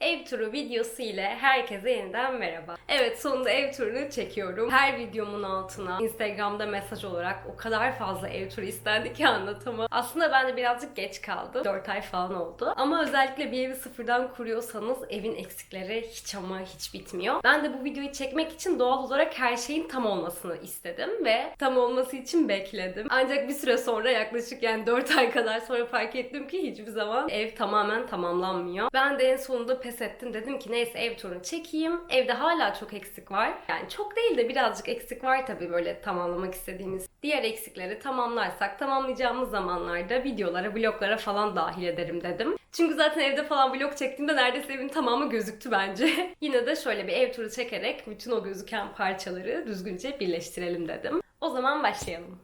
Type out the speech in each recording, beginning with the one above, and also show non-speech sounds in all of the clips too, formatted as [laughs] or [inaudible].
Ev turu videosu ile herkese yeniden merhaba. Evet sonunda ev turunu çekiyorum. Her videomun altına Instagram'da mesaj olarak o kadar fazla ev turu istendi ki anlatamam. Aslında ben de birazcık geç kaldım. 4 ay falan oldu. Ama özellikle bir evi sıfırdan kuruyorsanız evin eksikleri hiç ama hiç bitmiyor. Ben de bu videoyu çekmek için doğal olarak her şeyin tam olmasını istedim ve tam olması için bekledim. Ancak bir süre sonra yaklaşık yani 4 ay kadar sonra fark ettim ki hiçbir zaman ev tamamen tamamlanmıyor. Ben de en sonunda pes ettim. Dedim ki neyse ev turunu çekeyim. Evde hala çok eksik var. Yani çok değil de birazcık eksik var tabii böyle tamamlamak istediğimiz. Diğer eksikleri tamamlarsak tamamlayacağımız zamanlarda videolara, vloglara falan dahil ederim dedim. Çünkü zaten evde falan vlog çektiğimde neredeyse evin tamamı gözüktü bence. [laughs] Yine de şöyle bir ev turu çekerek bütün o gözüken parçaları düzgünce birleştirelim dedim. O zaman başlayalım.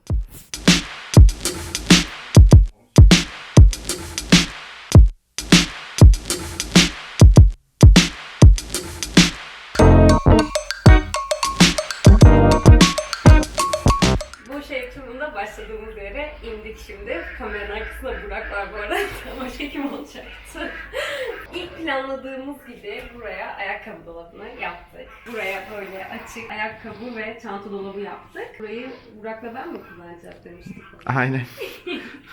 Şimdi. Kameranın arkasında Burak var bu arada. [laughs] Ama çekim olacaktı. İlk planladığımız gibi buraya ayakkabı dolabını yaptık. Buraya böyle açık ayakkabı ve çanta dolabı yaptık. Burayı Burak'la ben mi kullanacağız demiştik. Aynen.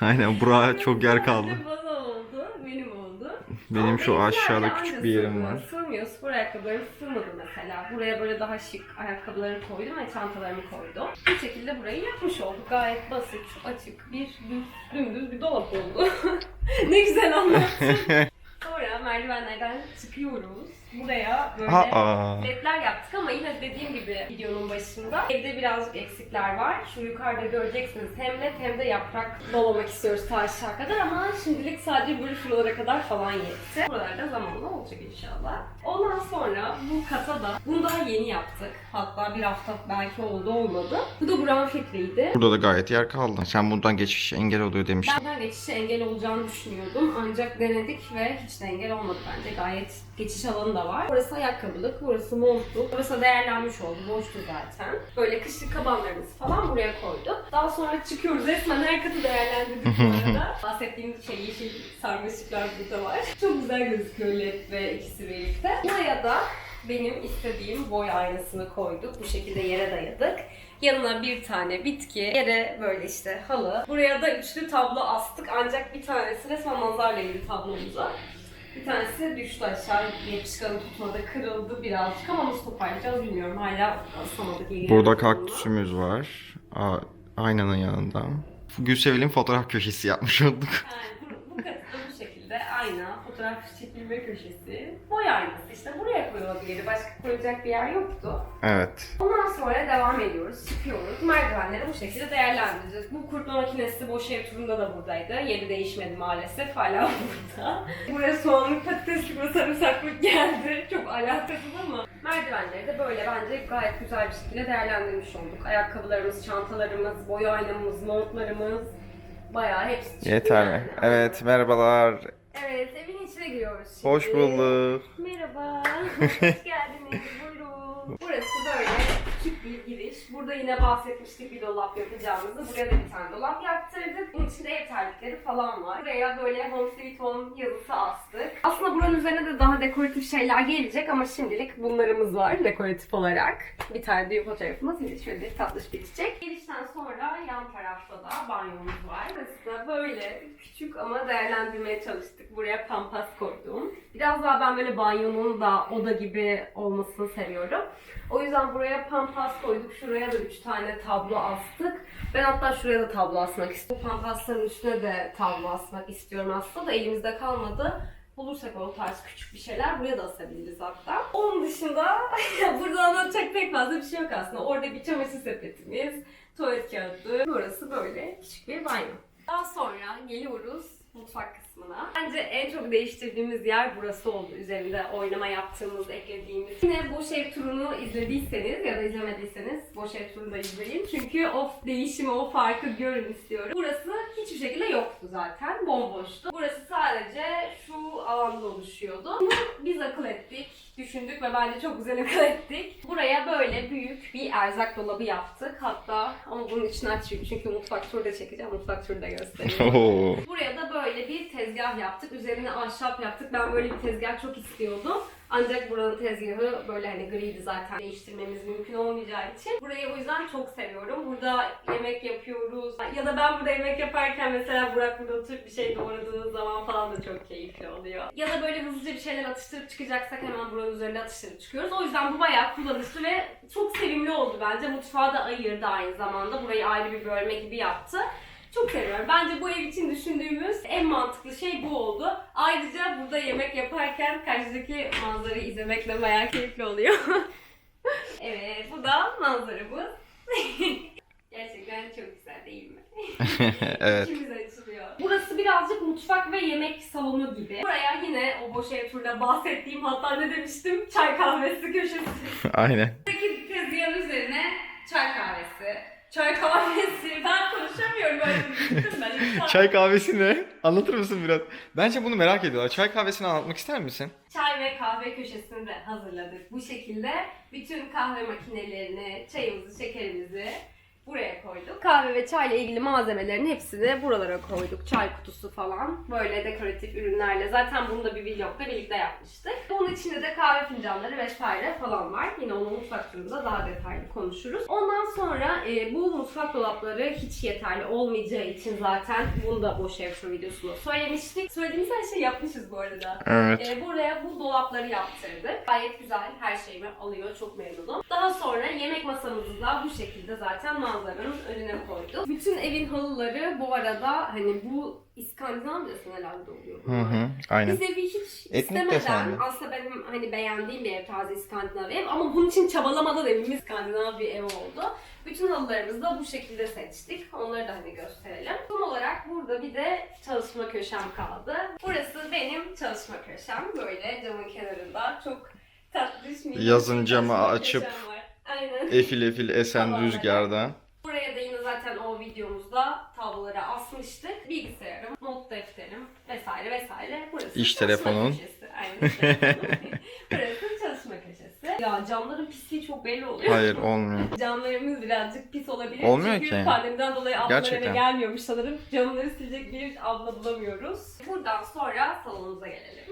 Aynen buraya çok yer kaldı. Bana oldu, benim oldu. Benim Ama şu aşağıda küçük bir yerim var. Sığmıyor. Spor ayakkabılarım sığmadı mesela. Buraya böyle daha şık ayakkabılarımı koydum ve çantalarımı koydum. Bu şekilde burayı yapmış olduk. Gayet basit, açık, bir düz, dümdüz bir dolap oldu. [laughs] ne güzel anlattın. [laughs] Merdivenlerden çıkıyoruz. Buraya böyle Aa. ledler yaptık ama yine dediğim gibi videonun başında evde birazcık eksikler var. Şu yukarıda göreceksiniz hem led hem de yaprak dolamak istiyoruz ta aşağı kadar ama şimdilik sadece böyle şuralara kadar falan yetti. Buralarda zamanla olacak inşallah. Ondan sonra bu kata da bunu daha yeni yaptık. Hatta bir hafta belki oldu olmadı. Bu da Buran fikriydi. Burada da gayet yer kaldı. Sen buradan geçiş engel oluyor demiştin. Ben geçişe engel olacağını düşünüyordum ancak denedik ve hiç de engel olmadı bence. Gayet geçiş alanı da var. Burası ayakkabılık, burası montluk. Burası değerlenmiş oldu, boştu zaten. Böyle kışlık kabanlarımızı falan buraya koyduk. Daha sonra çıkıyoruz. Resmen her katı değerlendirdik bu [laughs] arada. Bahsettiğimiz şey yeşil sarmaşıklar burada var. Çok güzel gözüküyor led ve ikisi birlikte. Buraya da benim istediğim boy aynasını koyduk. Bu şekilde yere dayadık. Yanına bir tane bitki, yere böyle işte halı. Buraya da üçlü tablo astık ancak bir tanesi resmen manzarla ilgili tablomuza. Bir tanesi düştü aşağı, yapışkanı tutmadı, kırıldı birazcık ama nasıl toparlayacağız bilmiyorum. Hala asamadık. Burada kaktüsümüz var. Aa, aynanın yanında. Gülsevil'in fotoğraf köşesi yapmış olduk. Yani bu, bu katı da bu şekilde ayna, fotoğraf çekilme köşesi, boy aynası işte buraya koyulabilirdi. Başka koyacak bir yer yoktu. Evet. Ondan sonra devam ediyoruz, çıkıyoruz. Merdivenleri bu şekilde değerlendireceğiz. Bu kurutma makinesi boş ev turunda da buradaydı. Yeri değişmedi maalesef, hala burada. Buraya soğanlık, patateslik ve sarımsaklık geldi. Çok alakasız ama. Merdivenleri de böyle bence gayet güzel bir şekilde değerlendirmiş olduk. Ayakkabılarımız, çantalarımız, boy aynamız, montlarımız. Bayağı hepsi çıktı Yeterli. yani. Evet merhabalar. Evet, evin içine giriyoruz şimdi. Hoş bulduk. Merhaba, hoş geldiniz. Buyurun. Burası böyle küçük bir giriş. Burada yine bahsetmiştik bir dolap yapacağımızı. Buraya da bir tane dolap yaptırdık. Bunun içinde ev terlikleri falan var. Buraya böyle Home Sweet Home yazısı astık. Aslında buranın üzerine de daha dekoratif şeyler gelecek ama şimdilik bunlarımız var dekoratif olarak. Bir tane düğün fotoğrafımız bir de şöyle tatlış bitecek. Girişten sonra yan tarafta da banyomuz var. Burası da böyle küçük ama değerlendirmeye çalıştık. Buraya pampas koydum. Biraz daha ben böyle banyonun da oda gibi olmasını seviyorum. O yüzden buraya pampas koyduk. Şuraya da 3 tane tablo astık. Ben hatta şuraya da tablo asmak istiyorum. Pampasların üstüne de tablo asmak istiyorum aslında da elimizde kalmadı. Bulursak o tarz küçük bir şeyler buraya da asabiliriz hatta. Onun dışında [laughs] burada anlatacak pek fazla bir şey yok aslında. Orada bir çamaşır sepetimiz, tuvalet kağıdı. Burası böyle küçük bir banyo. Daha sonra geliyoruz mutfak kısmına. Bence en çok değiştirdiğimiz yer burası oldu. Üzerinde oynama yaptığımız, eklediğimiz. Yine Boş Ev turunu izlediyseniz ya da izlemediyseniz Boş Ev turunu da izleyin. Çünkü o değişimi, o farkı görün istiyorum. Burası hiçbir şekilde yoktu zaten. Bomboştu. Burası sadece şu alanda oluşuyordu. Bunu biz akıl ettik, düşündük ve bence çok güzel akıl ettik. Buraya böyle büyük bir erzak dolabı yaptık. Hatta ama bunun içini açayım çünkü mutfak turu da çekeceğim. Mutfak turu da göstereyim. [laughs] Buraya da böyle bir tezgah yaptık. Üzerine ahşap yaptık. Ben böyle bir tezgah çok istiyordum. Ancak buranın tezgahı böyle hani griydi zaten değiştirmemiz mümkün olmayacağı için. Burayı o yüzden çok seviyorum. Burada yemek yapıyoruz. Ya da ben burada yemek yaparken mesela Burak burada oturup bir şey doğradığı zaman falan da çok keyifli oluyor. Ya da böyle hızlıca bir şeyler atıştırıp çıkacaksak hemen buranın üzerine atıştırıp çıkıyoruz. O yüzden bu bayağı kullanışlı ve çok sevimli oldu bence. Mutfağı da ayırdı aynı zamanda. Burayı ayrı bir bölme gibi yaptı. Çok seviyorum. Bence bu ev için düşündüğümüz en mantıklı şey bu oldu. Ayrıca burada yemek yaparken karşıdaki manzarayı izlemek de bayağı keyifli oluyor. [laughs] evet, bu da manzaramız. [laughs] Gerçekten çok güzel değil mi? [laughs] evet. İçimiz açılıyor. Burası birazcık mutfak ve yemek salonu gibi. Buraya yine o boş ev turda bahsettiğim hatta ne demiştim? Çay kahvesi köşesi. Aynen. Buradaki tezgahın üzerine çay kahvesi. Çay kahvesi. Ben konuşamıyorum böyle bir ben. Çay kahvesi ne? Anlatır mısın biraz? Bence bunu merak ediyorlar. Çay kahvesini anlatmak ister misin? Çay ve kahve köşesini de hazırladık. Bu şekilde bütün kahve makinelerini, çayımızı, şekerimizi buraya koyduk. Kahve ve çayla ilgili malzemelerin hepsini buralara koyduk. Çay kutusu falan. Böyle dekoratif ürünlerle. Zaten bunu da bir vlogda birlikte yapmıştık. Bunun içinde de kahve fincanları vesaire falan var. Yine onu mutfak turunda daha detaylı konuşuruz. Ondan sonra e, bu mutfak dolapları hiç yeterli olmayacağı için zaten bunu da boş ev videosunda söylemiştik. Söylediğimiz her şeyi yapmışız bu arada. Evet. Ee, buraya bu dolapları yaptırdık. Gayet güzel, her şeyimi alıyor, çok memnunum. Daha sonra yemek masamızı da bu şekilde zaten manzaranın önüne koyduk. Bütün evin halıları bu arada hani bu İskandinav herhalde oluyor Hı hı. Aynen. Biz evi hiç Etnik istemeden, desenli. aslında benim hani beğendiğim bir ev tarzı İskandinav ev ama bunun için çabalamadan evimiz İskandinav bir ev oldu. Bütün halılarımızı da bu şekilde seçtik. Onları da hani gösterelim. Son olarak burada bir de çalışma köşem kaldı. Burası benim çalışma köşem. Böyle camın kenarında çok tatlış minik Yazın bir camı çalışma açıp köşem var. Aynen. Efil efil esen rüzgardan. Buraya da yine zaten o videomuzda tabloları asmıştık. Bilgisayarım, not defterim vesaire vesaire. Burası İş telefonun. köşesi. Aynen iş. [laughs] Burası çalışma köşesi. Ya camların pisliği çok belli oluyor. Hayır olmuyor. [laughs] Camlarımız birazcık pis olabilir. Olmuyor Çünkü ki. pandemiden dolayı ablalar eve Gerçekten. gelmiyormuş sanırım. Camları silecek bir abla bulamıyoruz. Buradan sonra salonumuza gelelim.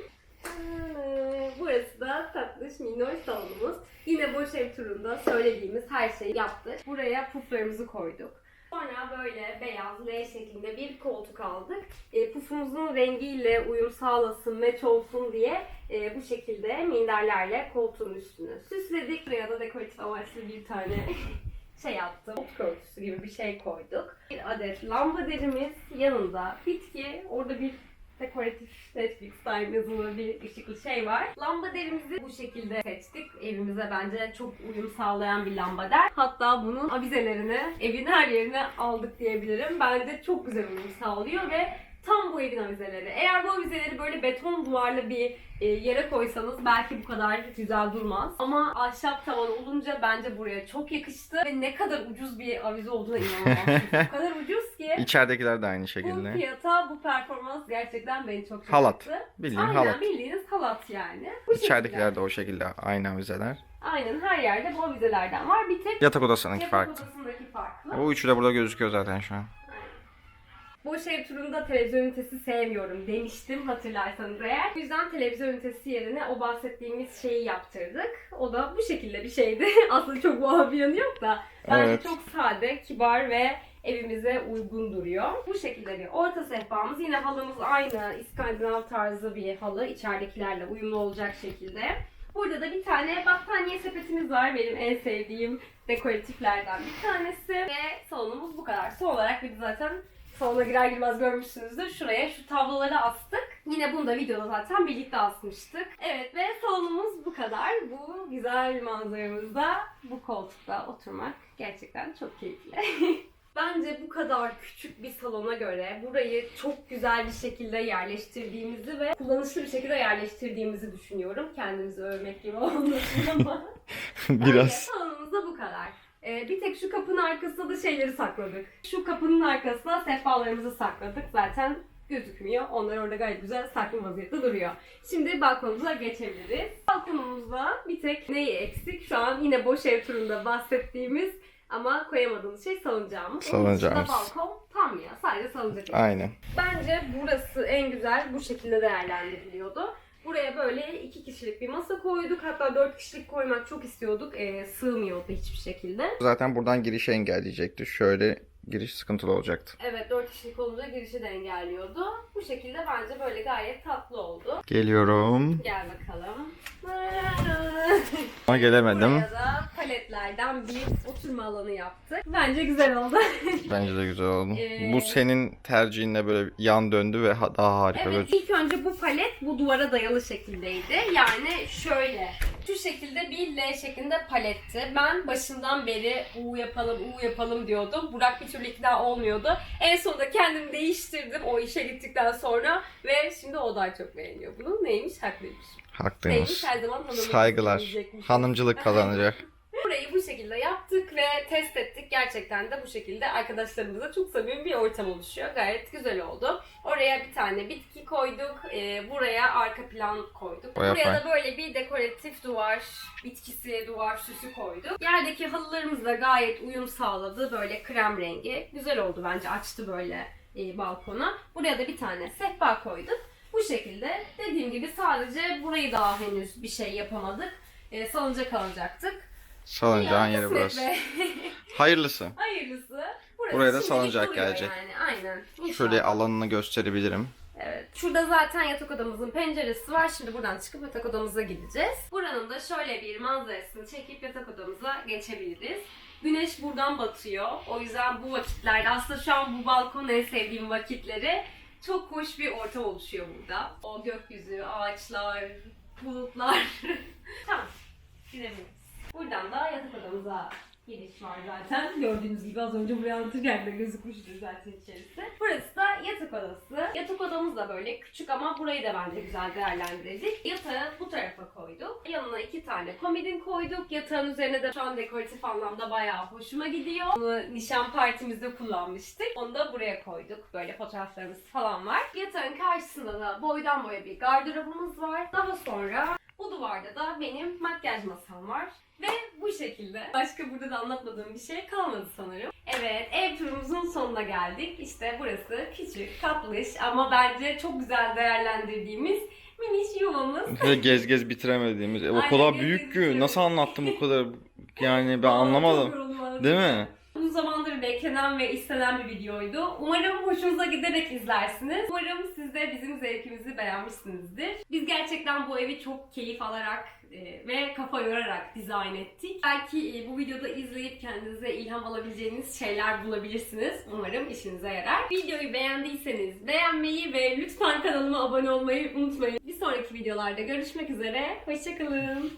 Burası da tatlış minnoş salonumuz. Yine boş ev turunda söylediğimiz her şeyi yaptık. Buraya puflarımızı koyduk. Sonra böyle beyaz L şeklinde bir koltuk aldık. E, pufumuzun rengiyle uyum sağlasın, meç olsun diye e, bu şekilde minderlerle koltuğun üstünü süsledik. Buraya da dekoratif amaçlı bir tane [laughs] şey yaptım. Ot örtüsü gibi bir şey koyduk. Bir adet lambaderimiz yanında bitki. Orada bir dekoratif Netflix time yazılı bir ışıklı şey var. Lambaderimizi bu şekilde seçtik. Evimize bence çok uyum sağlayan bir lambader. Hatta bunun avizelerini evin her yerine aldık diyebilirim. Bence çok güzel uyum sağlıyor ve tam bu evin avizeleri. Eğer bu avizeleri böyle beton duvarlı bir e, yere koysanız belki bu kadar güzel durmaz. Ama ahşap tavan olunca bence buraya çok yakıştı ve ne kadar ucuz bir avize olduğuna inanamazsınız. [laughs] o kadar ucuz ki. İçeridekiler de aynı Bu şekilde. fiyata bu performans gerçekten beni çok şaşırttı. Halat. Bildiğin Aynen halat. bildiğiniz halat yani. Bu İçeridekiler şekilde. de o şekilde aynı avizeler. Aynen her yerde bu avizelerden var. Bir tek Yatak odasındaki yatak farklı. odasındaki farklı. O üçü de burada gözüküyor zaten şu an. Boş ev turunda televizyon ünitesi sevmiyorum demiştim hatırlarsanız eğer. O yüzden televizyon ünitesi yerine o bahsettiğimiz şeyi yaptırdık. O da bu şekilde bir şeydi. [laughs] Aslında çok bir yanı yok da. Bence Evet. çok sade, kibar ve evimize uygun duruyor. Bu şekilde bir orta sehpamız. Yine halımız aynı İskandinav tarzı bir halı. içeridekilerle uyumlu olacak şekilde. Burada da bir tane battaniye sepetimiz var. Benim en sevdiğim dekoratiflerden bir tanesi. Ve salonumuz bu kadar. Son olarak bir de zaten salona girer girmez görmüşsünüzdür. Şuraya şu tabloları astık. Yine bunu da videoda zaten birlikte asmıştık. Evet ve salonumuz bu kadar. Bu güzel manzaramızda bu koltukta oturmak gerçekten çok keyifli. [laughs] Bence bu kadar küçük bir salona göre burayı çok güzel bir şekilde yerleştirdiğimizi ve kullanışlı bir şekilde yerleştirdiğimizi düşünüyorum. Kendimizi övmek gibi [laughs] olmasın ama. Biraz. salonumuz da bu kadar. Ee, bir tek şu kapının arkasında da şeyleri sakladık. Şu kapının arkasına sehpalarımızı sakladık. Zaten gözükmüyor. Onlar orada gayet güzel saklı vaziyette duruyor. Şimdi balkonumuza geçebiliriz. Balkonumuzda bir tek neyi eksik? Şu an yine boş ev turunda bahsettiğimiz Ama koyamadığımız şey salıncağımız. Salıncağımız. Onun balkon tam ya. Sadece salıncak. Aynen. Bence burası en güzel bu şekilde değerlendiriliyordu. Buraya böyle iki kişilik bir masa koyduk. Hatta dört kişilik koymak çok istiyorduk. Ee, sığmıyordu hiçbir şekilde. Zaten buradan girişi engelleyecekti. Şöyle giriş sıkıntılı olacaktı. Evet dört kişilik olunca girişi de engelliyordu. Bu şekilde bence böyle gayet tatlı oldu. Geliyorum. Gel bakalım. Ama gelemedim. Buraya da paletlerden bir oturma alanı yaptık. Bence güzel oldu. [laughs] Bence de güzel oldu. Ee, Bu senin tercihinle böyle yan döndü ve ha- daha harika Evet böyle. ilk önce bu palet bu duvara dayalı şekildeydi. Yani şöyle şu şekilde bir L şeklinde paletti. Ben başından beri U yapalım U yapalım diyordum. Burak bir türlü ikna olmuyordu. En sonunda kendimi değiştirdim o işe gittikten sonra ve şimdi o daha çok beğeniyor bunu. Neymiş? Haklıymış. Haklıymış. Neymiş? Her zaman hanımlık Saygılar. Hanımcılık kazanacak. [laughs] Burayı bu şekilde yaptık ve test ettik. Gerçekten de bu şekilde arkadaşlarımızla çok samimi bir ortam oluşuyor. Gayet güzel oldu. Oraya bir tane bitki koyduk. Ee, buraya arka plan koyduk. Baya buraya da böyle bir dekoratif duvar bitkisi, duvar süsü koyduk. Yerdeki halılarımız da gayet uyum sağladı. Böyle krem rengi. Güzel oldu bence. Açtı böyle e, balkona. Buraya da bir tane sehpa koyduk. Bu şekilde dediğim gibi sadece burayı daha henüz bir şey yapamadık. E, salıncak alacaktık. Salıncağın yeri burası. [laughs] Hayırlısı. Hayırlısı. Burası Buraya da şimdilik salıncak duruyor gelecek. Yani. Aynen. İnşallah. Şöyle alanını gösterebilirim. Evet. Şurada zaten yatak odamızın penceresi var. Şimdi buradan çıkıp yatak odamıza gideceğiz. Buranın da şöyle bir manzarasını çekip yatak odamıza geçebiliriz. Güneş buradan batıyor. O yüzden bu vakitlerde aslında şu an bu balkon en sevdiğim vakitleri. Çok hoş bir ortam oluşuyor burada. O gökyüzü, ağaçlar, bulutlar. [laughs] tamam. Gidebiliriz. Buradan da yatak odamıza giriş var zaten. Gördüğünüz gibi az önce buraya anlatırken de gözükmüştür zaten içerisi. Burası da yatak odası. Yatak odamız da böyle küçük ama burayı da bence güzel değerlendirdik. Yatağı bu tarafa koyduk. Yanına iki tane komodin koyduk. Yatağın üzerine de şu an dekoratif anlamda bayağı hoşuma gidiyor. Bunu nişan partimizde kullanmıştık. Onu da buraya koyduk. Böyle fotoğraflarımız falan var. Yatağın karşısında da boydan boya bir gardırobumuz var. Daha sonra duvarda da benim makyaj masam var. Ve bu şekilde. Başka burada da anlatmadığım bir şey kalmadı sanırım. Evet, ev turumuzun sonuna geldik. İşte burası küçük, tatlış ama bence çok güzel değerlendirdiğimiz miniş yuvamız. Ve gez gez bitiremediğimiz. E, o Aynen, kadar gez büyük gez ki. Nasıl anlattım bu kadar? Yani ben anlamadım. Değil mi? Uzun zamandır beklenen ve istenen bir videoydu. Umarım hoşunuza giderek izlersiniz. Umarım siz de bizim zevkimizi beğenmişsinizdir. Biz gerçekten bu evi çok keyif alarak e, ve kafa yorarak dizayn ettik. Belki e, bu videoda izleyip kendinize ilham alabileceğiniz şeyler bulabilirsiniz. Umarım işinize yarar. Videoyu beğendiyseniz beğenmeyi ve lütfen kanalıma abone olmayı unutmayın. Bir sonraki videolarda görüşmek üzere. Hoşçakalın.